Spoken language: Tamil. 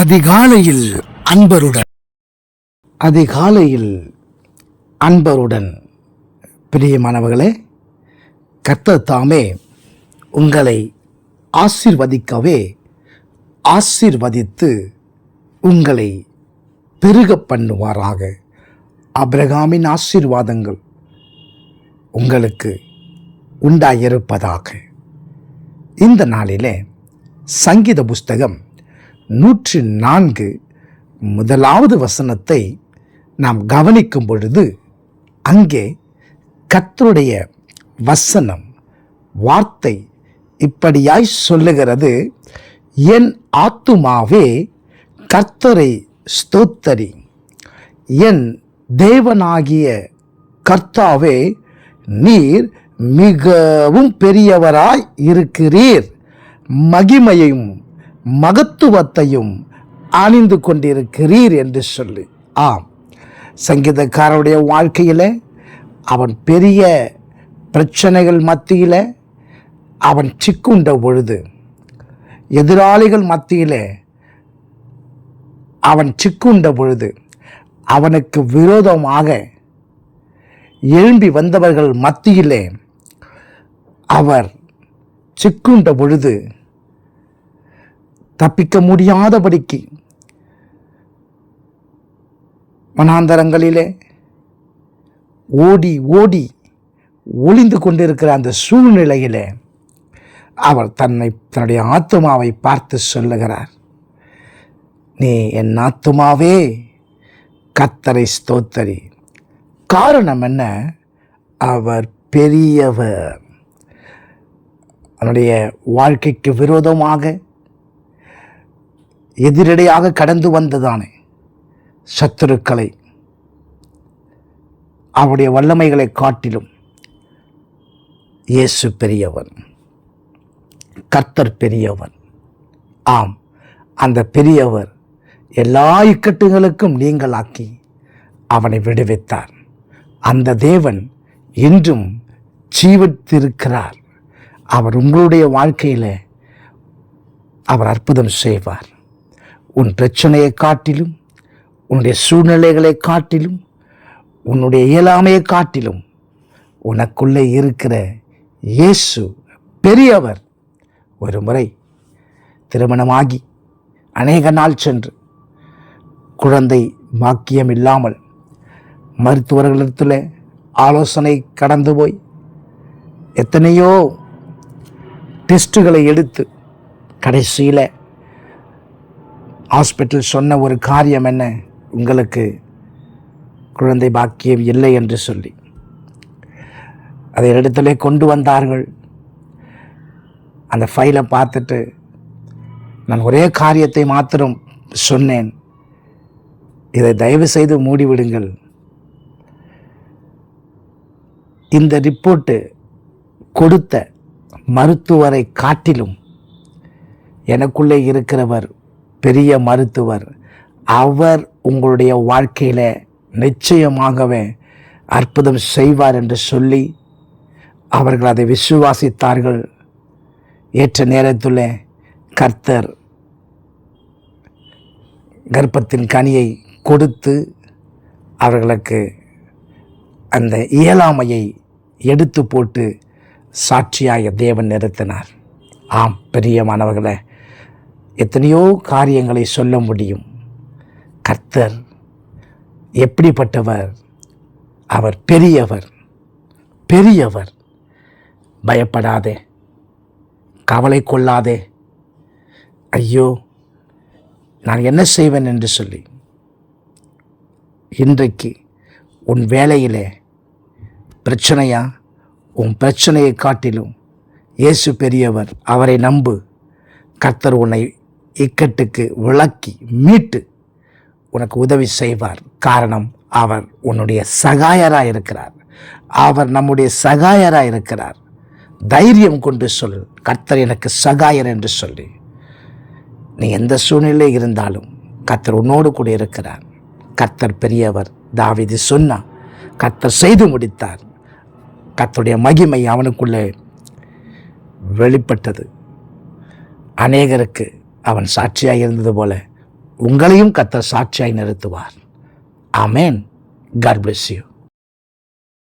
அதிகாலையில் அன்பருடன். அதிகாலையில் அன்பருடன். பிரியமானவர்களே கர்த்தர் தாமே உங்களை ஆசிர்வதிக்கவே ஆசிர்வதித்து உங்களை பெருக பண்ணுவாராக. அப்ரகாமின் ஆசீர்வாதங்கள் உங்களுக்கு உண்டாயிருப்பதாக. இந்த நாளிலே சங்கீத புஸ்தகம் நூற்றி நான்கு முதலாவது வசனத்தை நாம் கவனிக்கும் பொழுது அங்கே கத்தருடைய வசனம் வார்த்தை இப்படியாய் சொல்லுகிறது என் ஆத்துமாவே கர்த்தரை ஸ்தோத்தரி. என் தேவனாகிய கர்த்தாவே நீர் மிகவும் பெரியவராய் இருக்கிறீர். மகிமையையும் மகத்துவத்தையும் அணிந்து கொண்டிருக்கிறீர் என்று சொல்லி. ஆம். சங்கீதக்காரருடைய வாழ்க்கையில் அவன் பெரிய பிரச்சனைகள் மத்தியில் அவன் சிக்குண்ட பொழுது எதிராளிகள் மத்தியில் அவன் சிக்குண்ட பொழுது அவனுக்கு விரோதமாக எழும்பி வந்தவர்கள் மத்தியிலே அவர் சிக்குண்ட பொழுது தப்பிக்க முடியாதபடிக்கு மனாந்தரங்களிலே ஓடி ஓடி ஒளிந்து கொண்டிருக்கிற அந்த சூழ்நிலையிலே அவர் தன்னை தன்னுடைய ஆத்துமாவை பார்த்து சொல்லுகிறார். நீ என் ஆத்துமாவே கத்தரை ஸ்தோத்தரி. காரணம் என்ன? அவர் பெரியவர். அவனுடைய வாழ்க்கைக்கு விரோதமாக எதிரடையாக கடந்து வந்ததானே சத்துருக்களை. அவருடைய வல்லமைகளை காட்டிலும் இயேசு பெரியவன் கர்த்தர் பெரியவன். ஆம் அந்த பெரியவர் எல்லா இக்கட்டுகளுக்கும் நீங்களாக்கி அவனை விடுவித்தார். அந்த தேவன் இன்றும் ஜீவித்திருக்கிறார். அவர் உங்களுடைய வாழ்க்கையில் அவர் அற்புதம் செய்வார். உன் பிரச்சனையை காட்டிலும் உன்னுடைய சூழ்நிலைகளை காட்டிலும் உன்னுடைய இயலாமையை காட்டிலும் உனக்குள்ளே இருக்கிற இயேசு பெரியவர் ஒரு முறை திருமணமாகி அநேக நாள் சென்று குழந்தை பாக்கியம் இல்லாமல் மருத்துவர்களிடத்தில் ஆலோசனை கடந்து போய் எத்தனையோ டெஸ்ட்டுகளை எடுத்து கடைசியில் ஹாஸ்பிட்டல் சொன்ன ஒரு காரியம் என்ன? உங்களுக்கு குழந்தை பாக்கியம் இல்லை என்று சொல்லி. அதை இடத்துல கொண்டு வந்தார்கள். அந்த ஃபைலை பார்த்துட்டு நான் ஒரே காரியத்தை மாத்திரம் சொன்னேன். இதை தயவு செய்து மூடிவிடுங்கள். இந்த ரிப்போர்ட்டு கொடுத்த மருத்துவரை காட்டிலும் எனக்குள்ளே இருக்கிறவர் பெரிய மருத்துவர். அவர் உங்களுடைய வாழ்க்கையில் நிச்சயமாகவே அற்புதம் செய்வார் என்று சொல்லி அவர்கள் அதை விசுவாசித்தார்கள். ஏற்ற நேரத்தில் கர்த்தர் கர்ப்பத்தின் கனியை கொடுத்து அவர்களுக்கு அந்த இயலாமையை எடுத்து போட்டு சாட்சியாக தேவன் நிறுத்தினார். ஆம் பெரிய மாணவர்களை எத்தனையோ காரியங்களை சொல்ல முடியும். கர்த்தர் எப்படிப்பட்டவர்? அவர் பெரியவர். பெரியவர். பயப்படாதே. கவலை கொள்ளாதே. ஐயோ நான் என்ன செய்வேன் என்று சொல்லி. இன்றைக்கு உன் வேலையிலே பிரச்சனையா? உன் பிரச்சனையை காட்டிலும் இயேசு பெரியவர் அவரை நம்பு. கர்த்தர் உன்னை இக்கட்டுக்கு விளக்கி மீட்டு உனக்கு உதவி செய்வார். காரணம் அவர் உன்னுடைய சகாயராக இருக்கிறார். அவர் நம்முடைய சகாயராக இருக்கிறார். தைரியம் கொண்டு சொல். கர்த்தர் எனக்கு சகாயர் என்று சொல்லி. நீ எந்த சூழ்நிலை இருந்தாலும் கர்த்தர் உன்னோடு கூட இருக்கிறார். கர்த்தர் பெரியவர் தாவிது சொன்னார். கர்த்தர் செய்து முடித்தார். கர்த்தருடைய மகிமை அவனுக்குள்ளே வெளிப்பட்டது. அநேகருக்கு அவன் சாட்சியாக இருந்தது போல உங்களையும் கத்த சாட்சியாய் நிறுத்துவார். ஆமேன். God bless you